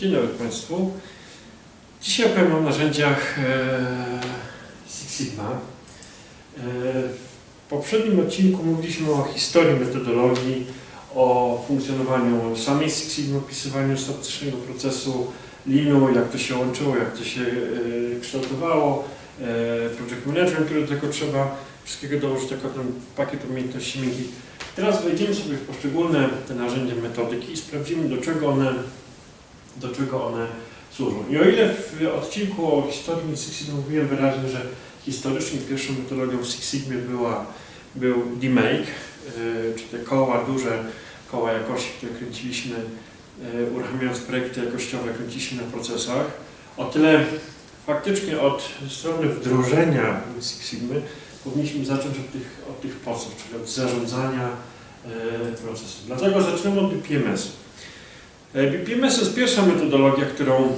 Dzień dobry Państwu. Dzisiaj opowiem o narzędziach e, Six Sigma. E, w poprzednim odcinku mówiliśmy o historii metodologii, o funkcjonowaniu samej Six Sigma, opisywaniu statycznego procesu linu, jak to się łączyło, jak to się e, kształtowało, project management, który do tego trzeba wszystkiego dołożyć jako ten pakiet umiejętności miękkich. Teraz wejdziemy sobie w poszczególne te narzędzia metodyki i sprawdzimy, do czego one, do czego one służą. I o ile w odcinku o historii Six mówiłem wyraźnie, że historycznie pierwszą metodologią Six Sigma była, był demake, yy, czyli te koła, duże koła jakości, które kręciliśmy, yy, uruchamiając projekty jakościowe, kręciliśmy na procesach. O tyle faktycznie od strony wdrożenia Six Sigma powinniśmy zacząć od tych, od tych podstaw, czyli od zarządzania e, procesu. Dlatego zaczniemy od BPMS-u. E, BPMS to jest pierwsza metodologia, którą,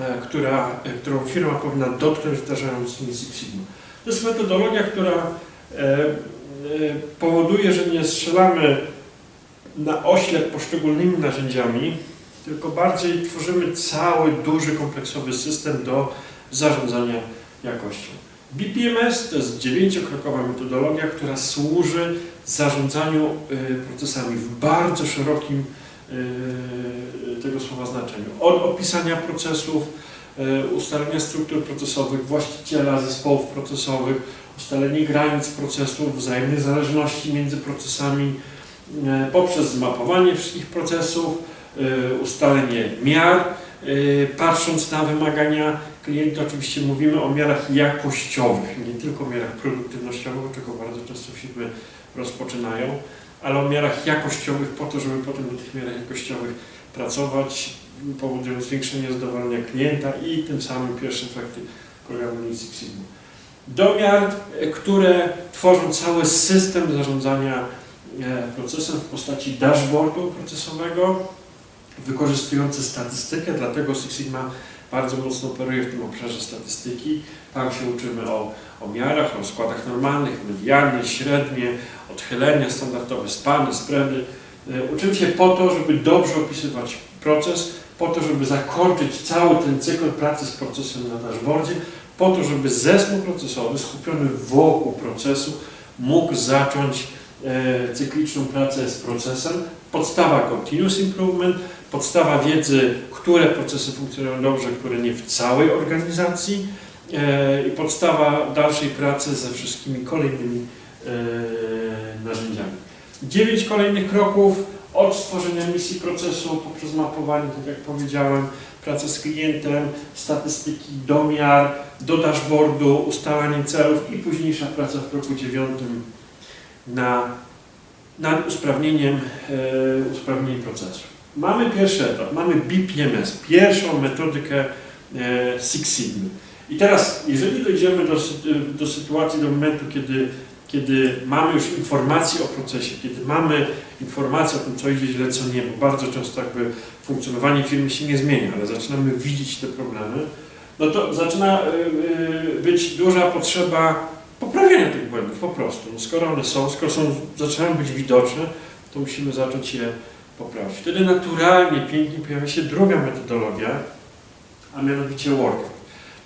e, która, e, którą firma powinna dotknąć wdrażając Six Sigma. To jest metodologia, która e, e, powoduje, że nie strzelamy na oślep poszczególnymi narzędziami, tylko bardziej tworzymy cały duży, kompleksowy system do zarządzania jakością. BPMS to jest dziewięciokrokowa metodologia, która służy zarządzaniu procesami w bardzo szerokim tego słowa znaczeniu. Od opisania procesów, y, ustalenia struktur procesowych, właściciela zespołów procesowych, ustalenie granic procesów, wzajemnej zależności między procesami, poprzez zmapowanie wszystkich procesów, ustalenie miar, patrząc na wymagania klienta, oczywiście mówimy o miarach jakościowych, nie tylko miarach produktywnościowych, od czego bardzo często firmy rozpoczynają, ale o miarach jakościowych po to, żeby potem do tych miarach jakościowych pracować, powodując zwiększenie zadowolenia klienta i tym samym pierwsze efekty programu Lean Six Sigma. Domiar, które tworzą cały system zarządzania procesem w postaci dashboardu procesowego, wykorzystujący statystykę, dlatego Six Sigma bardzo mocno operuje w tym obszarze statystyki. Tam się uczymy o, o miarach, o składach normalnych, medianie, średnie, odchylenia standardowe, spany, spready. Uczymy się po to, żeby dobrze opisywać proces, po to, żeby zakończyć cały ten cykl pracy z procesem na dashboardzie, po to, żeby zespół procesowy skupiony wokół procesu mógł zacząć e, cykliczną pracę z procesem. Podstawa continuous improvement, podstawa wiedzy, które procesy funkcjonują dobrze, które nie w całej organizacji e, i podstawa dalszej pracy ze wszystkimi kolejnymi e, narzędziami. Dziewięć kolejnych kroków od stworzenia misji procesu poprzez mapowanie, tak jak powiedziałem, pracę z klientem, statystyki, domiar, do dashboardu, ustalanie celów i późniejsza praca w kroku dziewiątym na, nad usprawnieniem, e, usprawnieniem procesu. Mamy pierwszy etap, mamy BPMS, pierwszą metodykę e, Six Sigma. I teraz, jeżeli dojdziemy do, do sytuacji, do momentu, kiedy, kiedy mamy już informacje o procesie, kiedy mamy informacje o tym, co idzie źle, co nie, bo bardzo często jakby funkcjonowanie firmy się nie zmienia, ale zaczynamy widzieć te problemy, no to zaczyna y, y, być duża potrzeba poprawienia tych błędów po prostu. No skoro one są, skoro są, zaczynają być widoczne, to musimy zacząć je poprawić. Wtedy naturalnie, pięknie pojawia się druga metodologia, a mianowicie workout.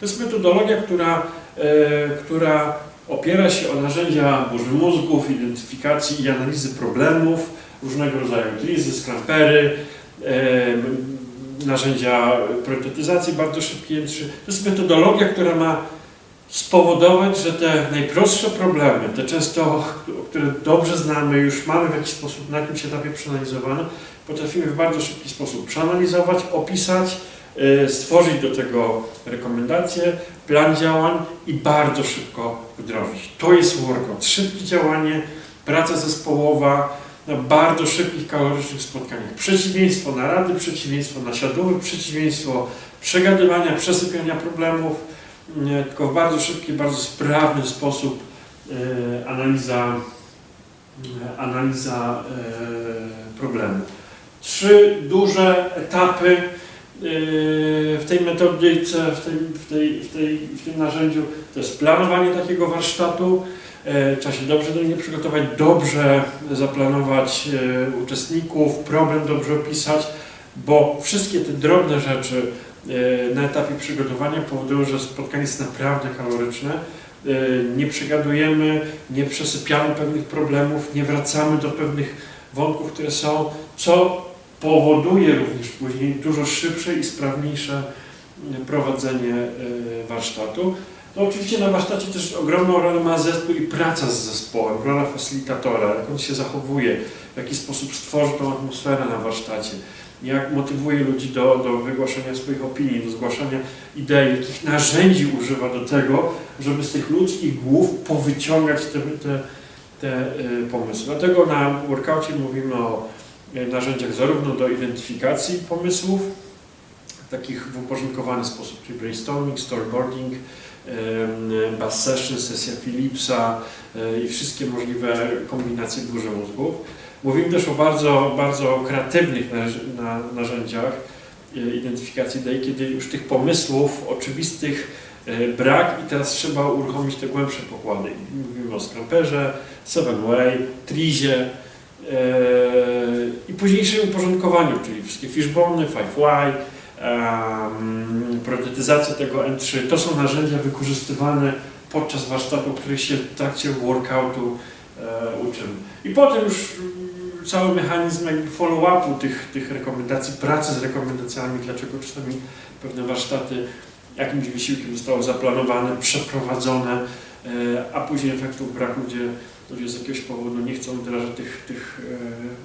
To jest metodologia, która, e, która opiera się o narzędzia burzy mózgów, identyfikacji i analizy problemów, różnego rodzaju glizy, skrampery, e, narzędzia priorytetyzacji bardzo szybkiej. To jest metodologia, która ma spowodować, że te najprostsze problemy, te często, które dobrze znamy, już mamy w jakiś sposób na jakimś etapie przeanalizowane, potrafimy w bardzo szybki sposób przeanalizować, opisać, y, stworzyć do tego rekomendacje, plan działań i bardzo szybko wdrożyć. To jest workout. Szybkie działanie, praca zespołowa na bardzo szybkich, kalorycznych spotkaniach. Przeciwieństwo narady, przeciwieństwo nasiadowe, przeciwieństwo przegadywania, przesypiania problemów, tylko w bardzo szybki, bardzo sprawny sposób e, analiza, e, analiza e, problemu. Trzy duże etapy w tej metodyce, w, tej, w, tej, w, tej, w tym narzędziu to jest planowanie takiego warsztatu, trzeba się dobrze do niego przygotować, dobrze zaplanować uczestników, problem dobrze opisać, bo wszystkie te drobne rzeczy na etapie przygotowania powodują, że spotkanie jest naprawdę kaloryczne. E, Nie przegadujemy, nie przesypiamy pewnych problemów, nie wracamy do pewnych wątków, które są, co powoduje również później dużo szybsze i sprawniejsze e, prowadzenie e, warsztatu. No oczywiście na warsztacie też ogromną rolę ma zespół i praca z zespołem, rola facilitatora, jak on się zachowuje, w jaki sposób stworzy tą atmosferę na warsztacie, jak motywuje ludzi do, do wygłaszania swoich opinii, do zgłaszania idei, jakich narzędzi używa do tego, żeby z tych ludzkich głów powyciągać te, te, te y, pomysły. Dlatego na workoutie mówimy o y, narzędziach zarówno do identyfikacji pomysłów, takich w uporządkowany sposób, czyli brainstorming, storyboarding, bus session, sesja Philipsa e, i wszystkie możliwe kombinacje burzy mózgów. Mówimy też o bardzo, bardzo kreatywnych narz- na- narzędziach e, identyfikacji idei, kiedy już tych pomysłów oczywistych e, brak i teraz trzeba uruchomić te głębsze pokłady. Mówimy o Scramperze, Seven Way, Trizie i późniejszym uporządkowaniu, czyli wszystkie fishbony, 5Y, um, protetyzacja tego M3. To są narzędzia wykorzystywane podczas warsztatu, których się w trakcie workoutu e, uczymy. I potem już mm, cały mechanizm follow-upu tych, tych rekomendacji, pracy z rekomendacjami, dlaczego czasami pewne warsztaty jakimś wysiłkiem zostało zaplanowane, przeprowadzone, e, a później efektów brak ludzie, ludzie z jakiegoś powodu nie chcą wdrażać tych, tych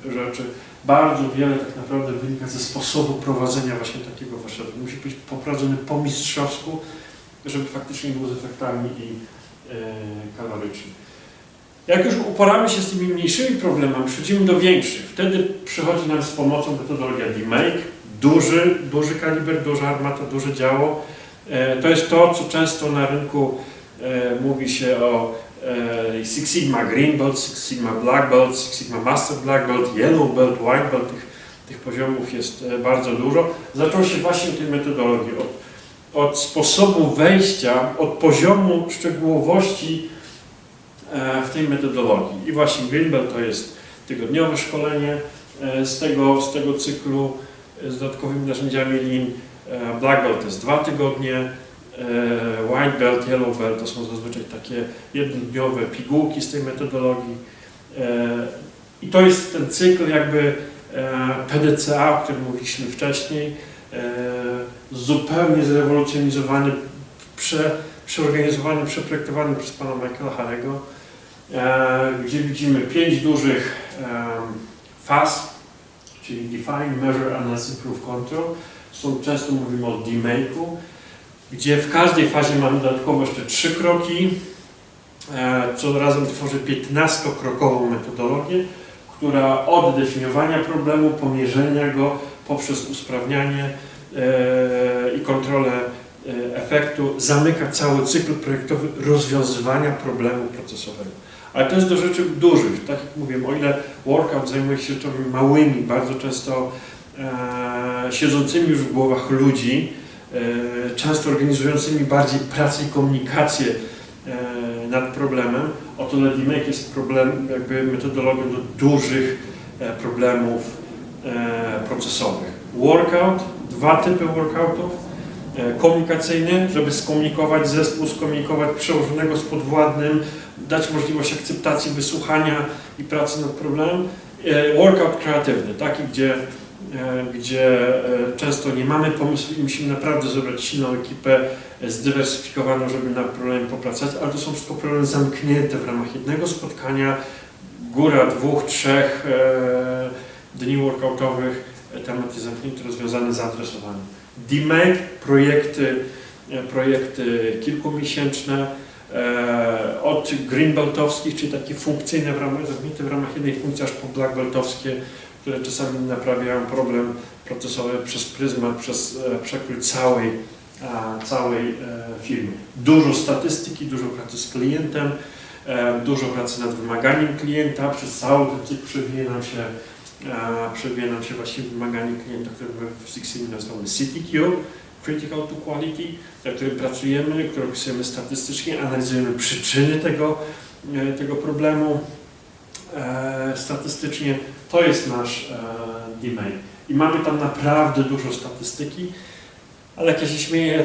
e, rzeczy. Bardzo wiele tak naprawdę wynika ze sposobu prowadzenia właśnie takiego warsztatu. Musi być poprowadzony po mistrzowsku, żeby faktycznie był z efektami i kaloryczny. Jak już uporamy się z tymi mniejszymi problemami, przechodzimy do większych. Wtedy przychodzi nam z pomocą metodologia D-Make, duży, duży kaliber, duża armata, duże działo. E, To jest to, co często na rynku mówi się o Six Sigma Green Belt, Six Sigma Black Belt, Six Sigma Master Black Belt, Yellow Belt, White Belt. Tych, tych poziomów jest e, bardzo dużo. Zaczął się właśnie tej metodologii, od, od sposobu wejścia, od poziomu szczegółowości e, w tej metodologii. I właśnie Green Belt to jest tygodniowe szkolenie e, z tego, z tego cyklu e, z dodatkowymi narzędziami. E, Black Belt to jest dwa tygodnie, e, White Belt, Yellow Belt to są zazwyczaj takie jednodniowe pigułki z tej metodologii. E, I to jest ten cykl jakby e, PDCA, o którym mówiliśmy wcześniej, e, zupełnie zrewolucjonizowany, prze, przeorganizowany, przeprojektowany przez pana Michaela Harego, e, gdzie widzimy pięć dużych faz, czyli Define, Measure, Analyze, Improve, Control. Są, często mówimy o D-Make'u, gdzie w każdej fazie mamy dodatkowo jeszcze trzy kroki, e, co razem tworzy 15-krokową metodologię, która od definiowania problemu, pomierzenia go poprzez usprawnianie e, i kontrolę e, efektu zamyka cały cykl projektowy rozwiązywania problemu procesowego. Ale to jest do rzeczy dużych. Tak jak mówiłem, o ile workout zajmuje się rzeczami małymi, bardzo często siedzącymi już w głowach ludzi, często organizującymi bardziej pracę i komunikację e, nad problemem, o tyle DMake jest problem, jakby metodologią do dużych e, problemów e, procesowych. Workout, dwa typy workoutów. E, komunikacyjny, żeby skomunikować zespół, skomunikować przełożonego z podwładnym, dać możliwość akceptacji, wysłuchania i pracy nad problemem. E, Workout kreatywny, taki, gdzie, e, gdzie e, często nie mamy pomysłu i musimy naprawdę zebrać silną ekipę e, zdywersyfikowaną, żeby nad problemem popracować, ale to są wszystko problemy zamknięte w ramach jednego spotkania, góra dwóch, trzech e, dni workoutowych, e, temat jest zamknięty, rozwiązany, zaadresowany. D-Make, projekty, e, projekty kilkumiesięczne, e, od greenbeltowskich, czyli takie funkcyjne w ramach, zamknięte w ramach jednej funkcji, aż po blackbeltowskie, które czasami naprawiają problem procesowy przez pryzmat, przez e, przekrój całej, całej e, firmy. Dużo statystyki, dużo pracy z klientem, e, dużo pracy nad wymaganiem klienta, przez cały ten cykl przewija nam się przewija nam się właśnie wymaganie klienta, które w Six Sigma nazywamy CTQ, Critical to Quality, nad którym pracujemy, które opisujemy statystycznie, analizujemy przyczyny tego, tego problemu statystycznie. To jest nasz e, DMAIC. I mamy tam naprawdę dużo statystyki, ale jak ja się śmieję,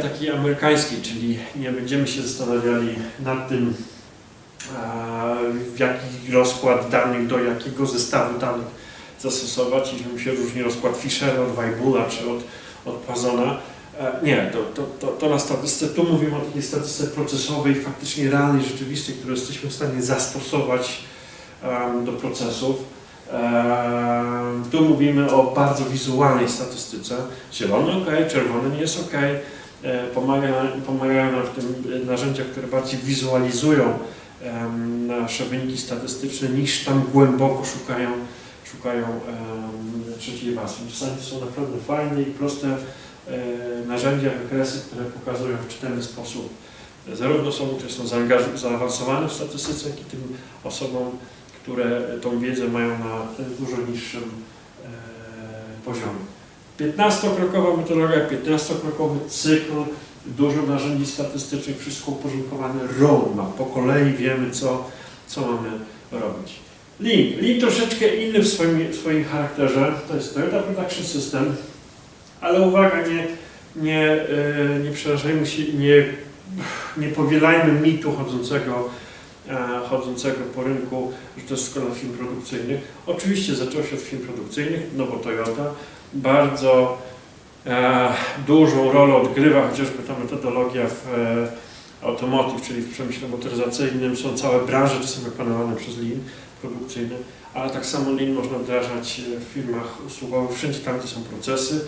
czyli nie będziemy się zastanawiali nad tym, e, w jaki rozkład danych, do jakiego zestawu danych zastosować, jeśli się różni rozkład Fischera od Weibula czy od, od Poissona. E, Nie, to, to, to, to na statystyce, tu mówimy o takiej statystyce procesowej, faktycznie realnej, rzeczywistej, którą jesteśmy w stanie zastosować em, do procesów. Em, tu mówimy o bardzo wizualnej statystyce. Zielony ok, czerwony nie jest ok. E, Pomaga, pomagają nam w tym narzędzia, które bardziej wizualizują nasze wyniki statystyczne, niż tam głęboko szukają, szukają trzeciej warstwy. Czasami to są naprawdę fajne i proste e, narzędzia, wykresy, które pokazują w czytelny sposób zarówno osobom, które są zaawansowane w statystyce, jak i tym osobom, które tą wiedzę mają na e, dużo niższym e, poziomie. 15-krokowa metodologia, 15-krokowy cykl, dużo narzędzi statystycznych, wszystko uporządkowane, roadmap, po kolei wiemy, co, co mamy robić. Lean. Lean troszeczkę inny w swoim, w swoim charakterze, to jest Toyota Production System, ale uwaga, nie, nie, e, nie przerażajmy się, nie, nie powielajmy mitu chodzącego, chodzącego po rynku, że to jest szkoła film produkcyjnych. Oczywiście zaczęło się od film produkcyjnych, no bo Toyota bardzo e, dużą rolę odgrywa chociażby ta metodologia w e, automotive, czyli w przemyśle motoryzacyjnym. Są całe branże czasem wykonywane przez Lean produkcyjne, ale tak samo Lean można wdrażać e, w firmach usługowych, wszędzie tam, gdzie są procesy,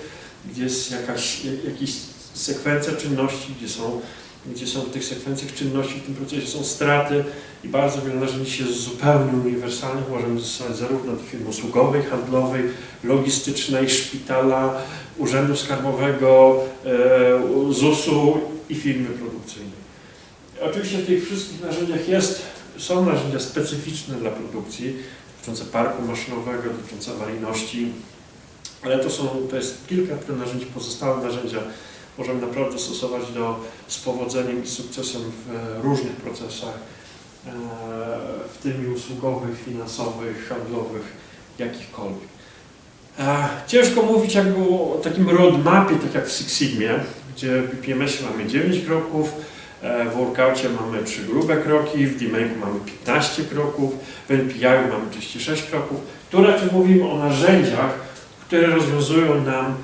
gdzie jest jakaś, jakiś sekwencja czynności, gdzie są, gdzie są w tych sekwencjach czynności, w tym procesie są straty i bardzo wiele narzędzi się zupełnie uniwersalnych możemy zastosować zarówno do firm usługowej, handlowej, logistycznej, szpitala, urzędu skarbowego, e, ZUS-u i firmy produkcyjnej. Oczywiście w tych wszystkich narzędziach jest, są narzędzia specyficzne dla produkcji, dotyczące parku maszynowego, dotyczące awaryjności, ale to są, to jest kilka narzędzi, pozostałe narzędzia możemy naprawdę stosować do, z powodzeniem i sukcesem w e, różnych procesach, e, w tym i usługowych, finansowych, handlowych, jakichkolwiek. E, Ciężko mówić jakby o takim roadmapie, tak jak w Six Sigmie, gdzie w PMS mamy 9 kroków, w workoutie mamy 3 grube kroki, w DMAIC mamy 15 kroków, w NPI mamy 36 kroków. Tu raczej mówimy o narzędziach, które rozwiązują nam,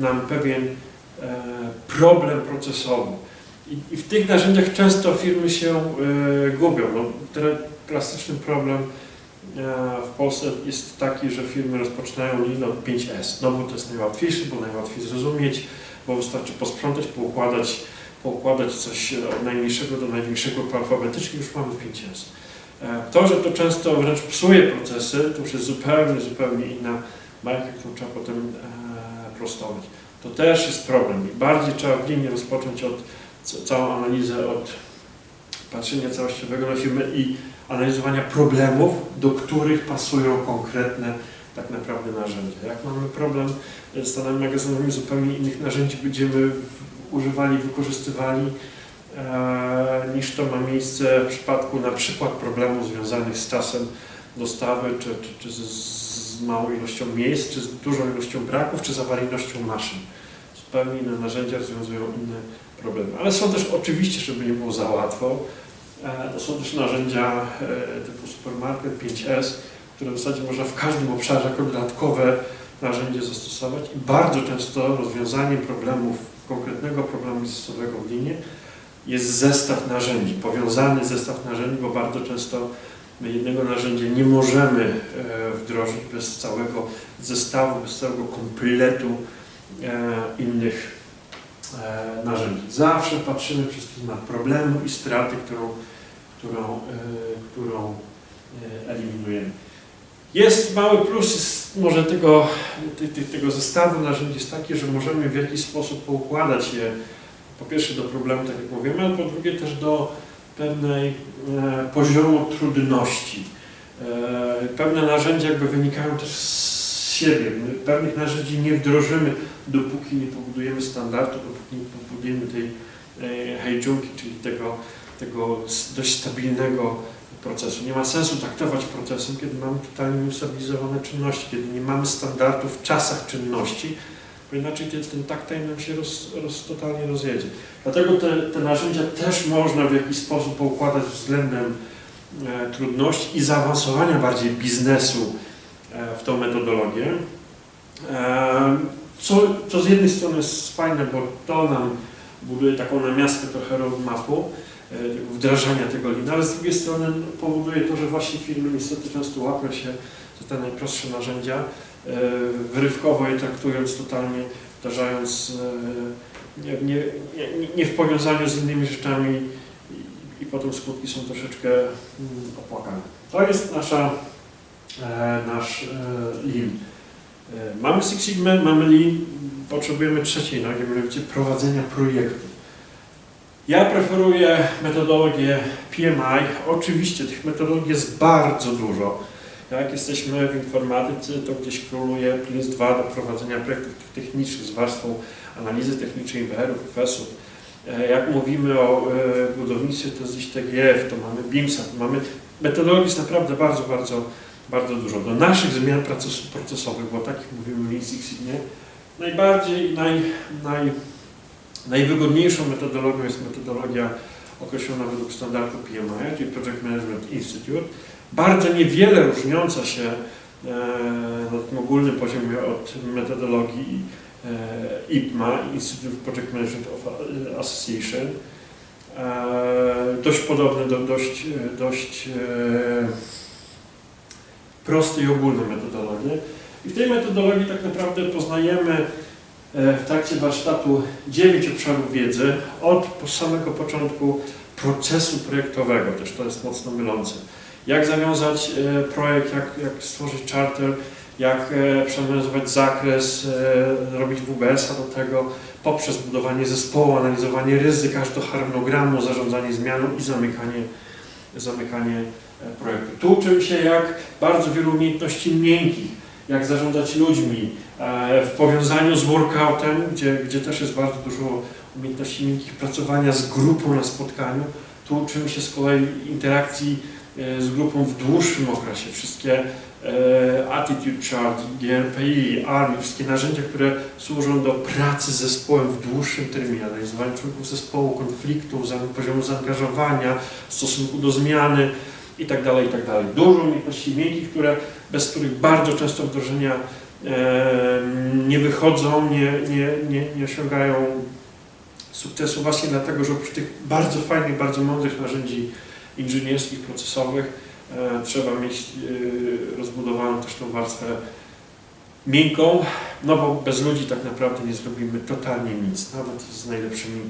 nam pewien problem procesowy. I, w tych narzędziach często firmy się e, gubią. No, ten klasyczny problem e, w Polsce jest taki, że firmy rozpoczynają Lean od 5S, no bo to jest najłatwiejsze, bo najłatwiej zrozumieć, bo wystarczy posprzątać, poukładać, poukładać coś od najmniejszego do największego po alfabetycznie, już mamy 5S. E, To, że to często wręcz psuje procesy, to już jest zupełnie, zupełnie inna bajka, którą trzeba potem e, prostować. To też jest problem i bardziej trzeba w linie rozpocząć od ca- całą analizę od patrzenia całościowego na firmę i analizowania problemów, do których pasują konkretne tak naprawdę narzędzia. Jak mamy problem z stanami magazynowymi, zupełnie innych narzędzi będziemy używali, wykorzystywali e, niż to ma miejsce w przypadku na przykład problemów związanych z czasem dostawy, czy, czy, czy z, z małą ilością miejsc, czy z dużą ilością braków, czy z awaryjnością maszyn. Zupełnie inne narzędzia rozwiązują inne problemy. Ale są też oczywiście, żeby nie było za łatwo, e, to są też narzędzia e, typu Supermarket 5S, które w zasadzie można w każdym obszarze jako dodatkowe narzędzie zastosować i bardzo często rozwiązaniem problemów, konkretnego problemu biznesowego w linie jest zestaw narzędzi, powiązany zestaw narzędzi, bo bardzo często my jednego narzędzia nie możemy e, wdrożyć bez całego zestawu, bez całego kompletu e, innych e, narzędzi. Zawsze patrzymy przez pryzmat problemu i straty, którą, którą, którą eliminujemy. Jest mały plus może tego, tego zestawu narzędzi jest taki, że możemy w jakiś sposób poukładać je po pierwsze do problemu, tak jak mówimy, ale po drugie też do pewnej e, poziomu trudności. E, pewne narzędzia jakby wynikają też z siebie. My pewnych narzędzi nie wdrożymy, dopóki nie pobudujemy standardu, dopóki nie pobudujemy tej e, hejdziunki, czyli tego, tego dość stabilnego procesu. Nie ma sensu traktować procesem, kiedy mamy totalnie ustabilizowane czynności, kiedy nie mamy standardów w czasach czynności, bo inaczej ten, ten taktaj nam się roz, roz, totalnie rozjedzie. Dlatego te, te narzędzia też można w jakiś sposób poukładać względem e, trudności i zaawansowania bardziej biznesu e, w tą metodologię. E, co, co z jednej strony jest fajne, bo to nam buduje taką namiastkę trochę roadmapu, e, wdrażania tego lina, ale z drugiej strony powoduje to, że właśnie firmy niestety często łapią się za te najprostsze narzędzia, wyrywkowo je traktując totalnie, wdrażając e, nie, nie, nie, w powiązaniu z innymi rzeczami i, i potem skutki są troszeczkę mm, opłakane. To jest nasza, e, nasz e, lean. E, Mamy Six Sigma, mamy Lean, potrzebujemy trzeciej nogi, mianowicie prowadzenia projektu. Ja preferuję metodologię PMI. Oczywiście tych metodologii jest bardzo dużo. Jak jesteśmy w informatyce, to gdzieś króluje PLIS 2 do prowadzenia projektów technicznych z warstwą analizy technicznej BR-ów, FS-ów. E, Jak mówimy o e, budownictwie, to jest TGF, to mamy BIMSA, to mamy metodologii jest naprawdę bardzo, bardzo bardzo dużo. Do naszych zmian proces- procesowych, bo takich mówimy w Lean Six Sigma, najbardziej naj, naj, najwygodniejszą metodologią jest metodologia określona według standardu PMI, czyli Project Management Institute. Bardzo niewiele różniąca się e, na tym ogólnym poziomie od metodologii e, IPMA, Institute of Project Management Association. E, dość podobne, do, dość, dość proste i ogólne metodologie. I w tej metodologii tak naprawdę poznajemy w trakcie warsztatu dziewięć obszarów wiedzy od samego początku procesu projektowego, też to jest mocno mylące. Jak zawiązać e, projekt, jak, jak stworzyć charter, jak e, przeanalizować zakres, e, robić WBS-a do tego, poprzez budowanie zespołu, analizowanie ryzyka, aż do harmonogramu, zarządzanie zmianą i zamykanie, zamykanie projektu. Tu uczymy się, jak bardzo wielu umiejętności miękkich, jak zarządzać ludźmi, w powiązaniu z workoutem, gdzie, gdzie też jest bardzo dużo umiejętności miękkich, pracowania z grupą na spotkaniu. Tu uczymy się z kolei interakcji z grupą w dłuższym okresie. Wszystkie e, attitude chart, GRPI, ARMI, wszystkie narzędzia, które służą do pracy z zespołem w dłuższym terminie, analizowania członków zespołu, konfliktów, poziomu zaangażowania, stosunku do zmiany i tak dalej, i tak. Dużo umiejętności miękkich, które, bez których bardzo często wdrożenia e, nie wychodzą, nie, nie, nie, nie osiągają sukcesu właśnie dlatego, że oprócz tych bardzo fajnych, bardzo mądrych narzędzi inżynierskich, procesowych, e, trzeba mieć e, rozbudowaną też tą warstwę miękką, no bo bez ludzi tak naprawdę nie zrobimy totalnie nic, nawet z najlepszymi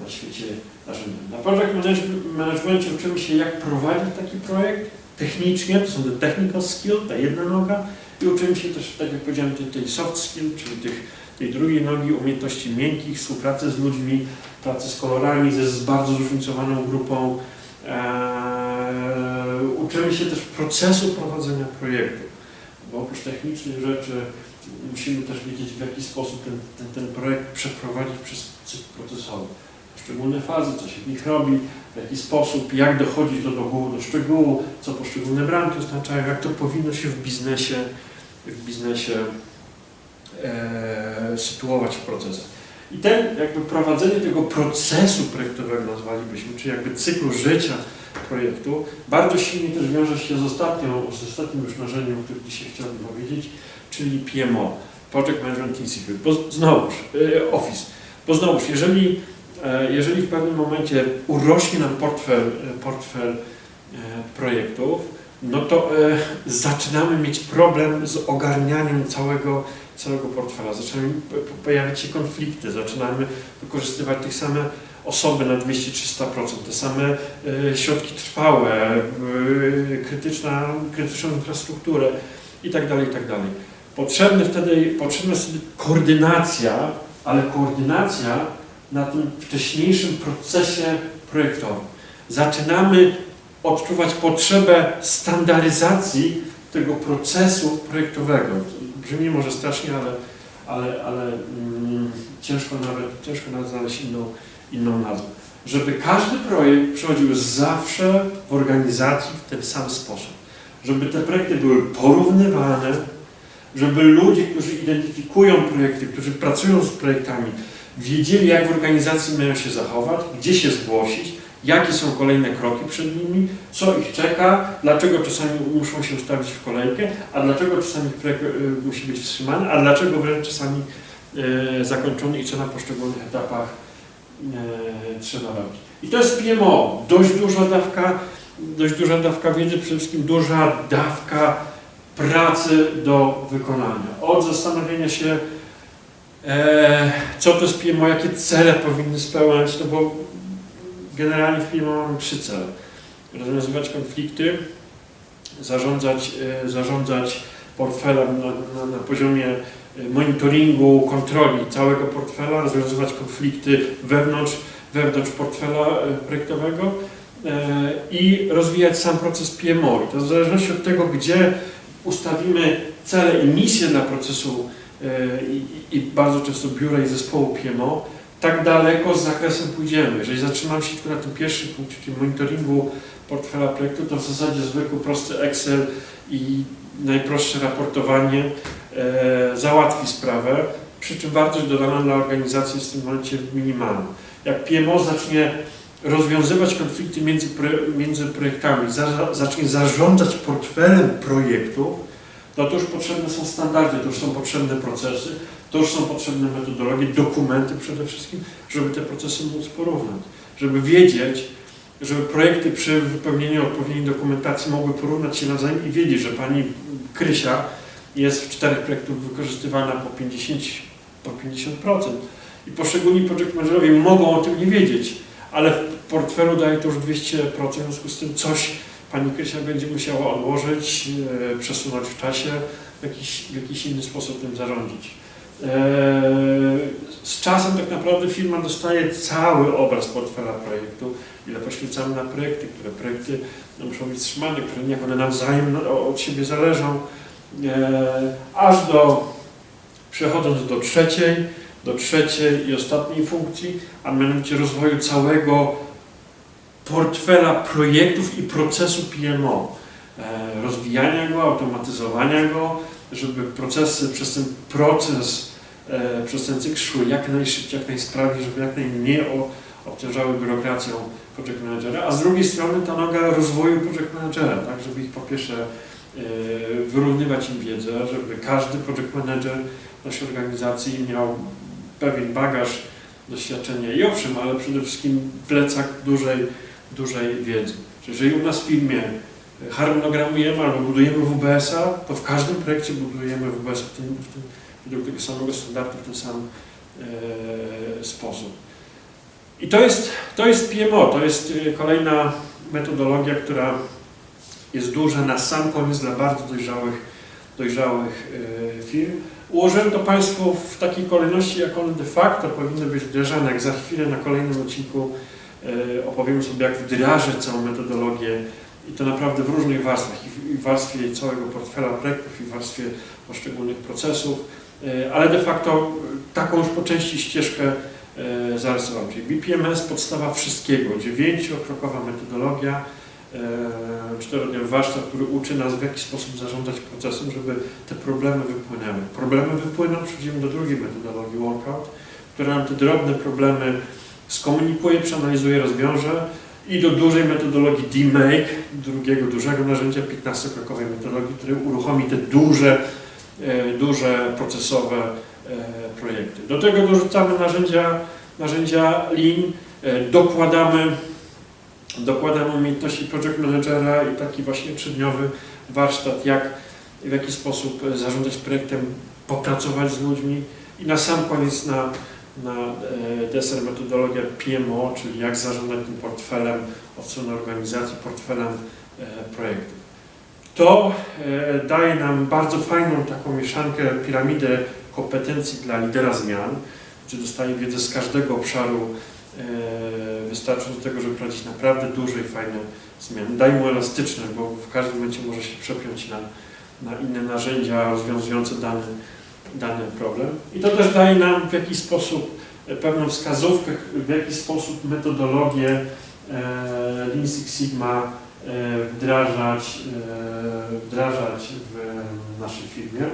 na świecie narzędziami. Na project manage- managemencie uczymy się, jak prowadzić taki projekt technicznie, to są te technical skill, ta jedna noga i uczymy się też, tak jak powiedziałem, tej, tej soft skill, czyli tych, tej drugiej nogi, umiejętności miękkich, współpracy z ludźmi, pracy z kolorami, ze z bardzo zróżnicowaną grupą. Eee, uczymy się też procesu prowadzenia projektu, bo oprócz technicznych rzeczy musimy też wiedzieć, w jaki sposób ten, ten, ten projekt przeprowadzić przez cykl procesowy. Poszczególne fazy, co się w nich robi, w jaki sposób, jak dochodzić do dołu, do szczegółu, co poszczególne bramki oznaczają, jak to powinno się w biznesie, w biznesie e, sytuować w procesach. I ten jakby prowadzenie tego procesu projektowego nazwalibyśmy, czy jakby cyklu życia projektu, bardzo silnie też wiąże się z ostatnią, z ostatnim już narzędziem, o którym dzisiaj chciałbym powiedzieć, czyli PMO, Project Management Institute. Bo znowuż, e, Office. Bo znowuż, jeżeli, e, jeżeli w pewnym momencie urośnie nam portfel, e, portfel projektów, no to zaczynamy mieć problem z ogarnianiem całego, całego portfela. Zaczynają pojawiać się konflikty, zaczynamy wykorzystywać tych same osoby na 200-300%, te same e, środki trwałe, e, krytyczna, krytyczną infrastrukturę itd. itd. Potrzebny wtedy, potrzebna jest wtedy koordynacja, ale koordynacja na tym wcześniejszym procesie projektowym. Zaczynamy odczuwać potrzebę standaryzacji tego procesu projektowego. Brzmi może strasznie, ale, ale, ale mm, ciężko, nawet, ciężko nawet znaleźć inną, inną nazwę. żeby każdy projekt przechodził zawsze w organizacji w ten sam sposób. Żeby te projekty były porównywane, żeby ludzie, którzy identyfikują projekty, którzy pracują z projektami, wiedzieli, jak w organizacji mają się zachować, gdzie się zgłosić, jakie są kolejne kroki przed nimi, co ich czeka, dlaczego czasami muszą się ustawić w kolejkę, a dlaczego czasami y, musi być wstrzymany, a dlaczego wręcz czasami y, zakończony i co na poszczególnych etapach y, trzeba robić. I to jest PMO. Dość duża dawka, dość duża dawka wiedzy, przede wszystkim duża dawka pracy do wykonania. Od zastanowienia się, e, co to jest PMO, jakie cele powinny spełniać, no bo generalnie w PMO mamy trzy cele. Rozwiązywać konflikty, zarządzać, e, zarządzać portfelem na, na, na poziomie e, monitoringu, kontroli całego portfela, rozwiązywać konflikty wewnątrz, wewnątrz portfela e, projektowego i rozwijać sam proces PMO. To w zależności od tego, gdzie ustawimy cele i misje dla procesu i, i bardzo często biura i zespołu PMO, tak daleko z zakresem pójdziemy. Jeżeli zatrzymam się tylko na tym pierwszym punkcie, czyli monitoringu portfela projektu, to w zasadzie zwykły, prosty Excel i najprostsze raportowanie e, załatwi sprawę, przy czym wartość dodana dla organizacji jest w tym momencie minimalna. Jak PMO zacznie rozwiązywać konflikty między, między projektami, za, zacznie zarządzać portfelem projektów, no to już potrzebne są standardy, to już są potrzebne procesy, to już są potrzebne metodologie, dokumenty przede wszystkim, żeby te procesy móc porównać, żeby wiedzieć, żeby projekty przy wypełnieniu odpowiedniej dokumentacji mogły porównać się nawzajem i wiedzieć, że pani Krysia jest w czterech projektach wykorzystywana po 50, po 50% i poszczególni project managerowie mogą o tym nie wiedzieć, ale w portfelu daje to już 200%, w związku z tym coś pani Krysia będzie musiała odłożyć, e, przesunąć w czasie, w jakiś, w jakiś inny sposób tym zarządzić. E, Z czasem tak naprawdę firma dostaje cały obraz portfela projektu, ile poświęcamy na projekty, które projekty muszą być wstrzymane, które jak one nawzajem no, od siebie zależą, E, aż do, przechodząc do trzeciej, do trzeciej i ostatniej funkcji, a mianowicie rozwoju całego portfela projektów i procesu PMO. E, Rozwijania go, automatyzowania go, żeby procesy przez ten proces, e, przez ten cykl szły jak najszybciej, jak najsprawniej, żeby jak najmniej o- obciążały biurokracją project managera, a z drugiej strony ta noga rozwoju project managera, tak, żeby ich po pierwsze e, wyrównywać im wiedzę, żeby każdy project manager naszej organizacji miał pewien bagaż doświadczenia i owszem, ale przede wszystkim plecak dużej, dużej wiedzy. Jeżeli u nas w firmie harmonogramujemy albo budujemy WBS-a, to w każdym projekcie budujemy WBS w w według tego samego standardu, w ten sam e, sposób. I to jest, to jest PMO, to jest e, kolejna metodologia, która jest duża na sam koniec dla bardzo dojrzałych, dojrzałych e, firm. Ułożyłem to Państwu w takiej kolejności, jak one de facto powinny być wdrażane. Jak za chwilę na kolejnym odcinku e, opowiemy sobie, jak wdrażać całą metodologię i to naprawdę w różnych warstwach, i w, warstwie całego portfela projektów, i w warstwie poszczególnych procesów, e, ale de facto e, taką już po części ścieżkę e, zarysowałem. Czyli BPMS, podstawa wszystkiego, dziewięciokrokowa metodologia, czterodniowy warsztat, który uczy nas w jaki sposób zarządzać procesem, żeby te problemy wypłynęły. Problemy wypłyną, przechodzimy do drugiej metodologii workout, która nam te drobne problemy skomunikuje, przeanalizuje, rozwiąże i do dużej metodologii D-Make, drugiego dużego narzędzia, 15-krokowej metodologii, który uruchomi te duże, e, duże procesowe e, projekty. Do tego dorzucamy narzędzia, narzędzia Lean, e, dokładamy dokładamy umiejętności project managera i taki właśnie trzydniowy warsztat, jak w jaki sposób zarządzać projektem, popracować z ludźmi i na sam koniec na, na e, deser metodologia PMO, czyli jak zarządzać tym portfelem od strony organizacji, portfelem e, projektów. To e, daje nam bardzo fajną taką mieszankę, piramidę kompetencji dla lidera zmian, gdzie dostaje wiedzę z każdego obszaru wystarczy do tego, żeby prowadzić naprawdę duże i fajne zmiany. Daj mu elastyczne, bo w każdym momencie może się przepiąć na, na inne narzędzia rozwiązujące dany, dany problem. I to też daje nam w jakiś sposób pewną wskazówkę, w jaki sposób metodologię e, Lean Six Sigma e, wdrażać, e, wdrażać w naszej firmie.